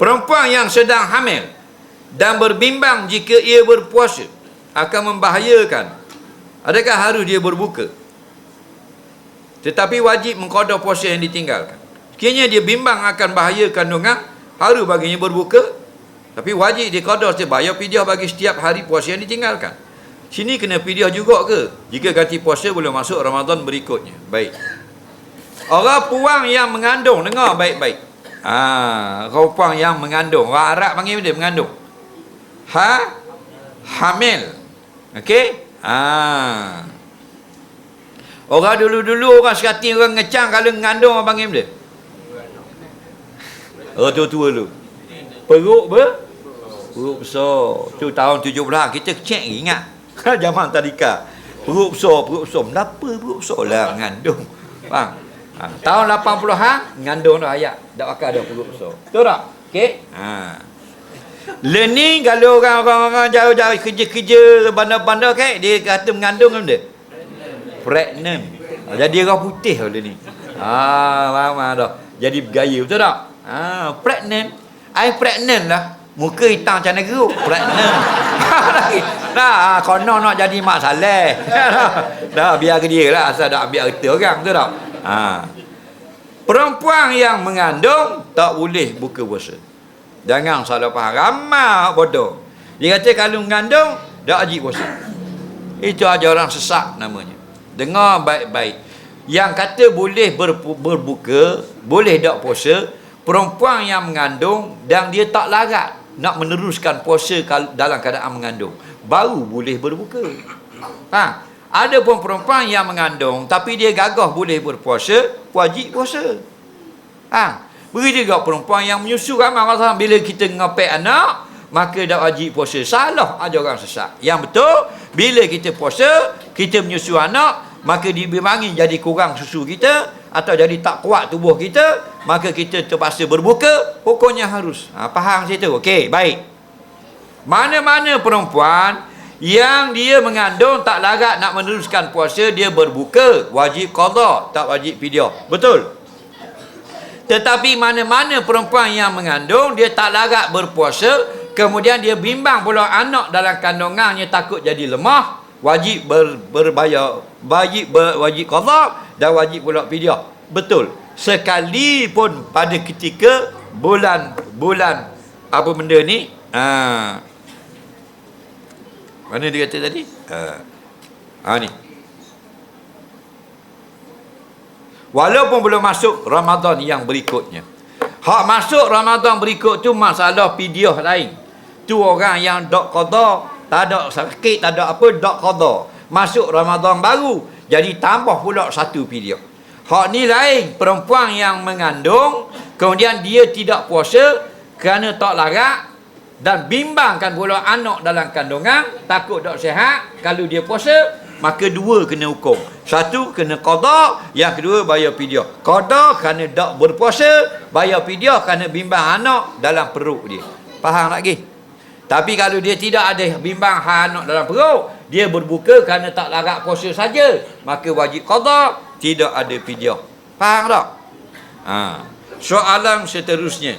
Perempuan yang sedang hamil dan berbimbang jika ia berpuasa akan membahayakan. Adakah harus dia berbuka? Tetapi wajib mengkodok puasa yang ditinggalkan. Sekiranya dia bimbang akan bahaya kandungan, harus baginya berbuka. Tapi wajib dia kodok dia bayar pidiah bagi setiap hari puasa yang ditinggalkan. Sini kena pidiah juga ke? Jika ganti puasa boleh masuk Ramadan berikutnya. Baik. Orang puang yang mengandung, dengar baik-baik. Ha, orang yang mengandung. Orang Arab panggil dia mengandung. Ha? Hamil. Okey? Ha. Orang dulu-dulu orang sekati orang ngecang kalau mengandung orang panggil dia. Oh tua-tua dulu. Perut ber? Perut besar. Tu tahun 70 kita cek ingat. Zaman tadika. Perut besar, perut besar. Kenapa perut besar lah mengandung? Faham? Ha, tahun 80-an mengandung dah ayat. Tak pakai ada perut besar. Betul tak? Okey? Ha. Learning kalau orang-orang jauh-jauh kerja-kerja bandar-bandar kan dia kata mengandung kan dia pregnant. Jadi orang putih lah ni. Ha, faham dah. Jadi bergaya betul tak? Ha, pregnant. I pregnant lah. Muka hitam macam negara. Pregnant. Dah, ha, konon nak jadi mak saleh. dah, biar ke dia lah. Asal tak ambil harta orang. Betul tak? Ha. Perempuan yang mengandung tak boleh buka puasa. Jangan salah faham. Ramah bodoh. Dia kata kalau mengandung, tak wajib puasa. Itu aja orang sesak namanya. Dengar baik-baik. Yang kata boleh ber, berbuka, boleh tak puasa, perempuan yang mengandung dan dia tak larat nak meneruskan puasa dalam keadaan mengandung. Baru boleh berbuka. Ha. Ada pun perempuan yang mengandung tapi dia gagah boleh berpuasa, wajib puasa. Ha. Begitu juga perempuan yang menyusu ramai orang bila kita ngepek anak, maka dah wajib puasa. Salah ada orang sesat. Yang betul, bila kita puasa, kita menyusu anak, maka dibimbangin jadi kurang susu kita atau jadi tak kuat tubuh kita maka kita terpaksa berbuka hukumnya harus ha, faham situ okey baik mana-mana perempuan yang dia mengandung tak larat nak meneruskan puasa dia berbuka wajib qada tak wajib fidyah betul? Tetapi mana-mana perempuan yang mengandung dia tak larat berpuasa kemudian dia bimbang pula anak dalam kandungannya takut jadi lemah wajib ber, berbayar wajib ber, wajib qada dan wajib pula fidyah betul? Sekalipun pada ketika bulan bulan apa benda ni? Ha mana dia kata tadi? Ha, ha ni. Walaupun belum masuk Ramadan yang berikutnya. Hak masuk Ramadan berikut tu masalah fidyah lain. Tu orang yang dok qada tak ada sakit, tak ada apa, dak qada. Masuk Ramadan baru, jadi tambah pula satu period. Hak ni lain, perempuan yang mengandung, kemudian dia tidak puasa kerana tak larat dan bimbangkan pula anak dalam kandungan, takut tak sihat, kalau dia puasa, maka dua kena hukum. Satu kena qada, yang kedua bayar fidyah. Qada kerana tak berpuasa, bayar fidyah kerana bimbang anak dalam perut dia. Faham lagi? Tapi kalau dia tidak ada bimbang anak dalam perut, dia berbuka kerana tak larat puasa saja, maka wajib qada, tidak ada fidyah. Faham tak? Ha. Soalan seterusnya.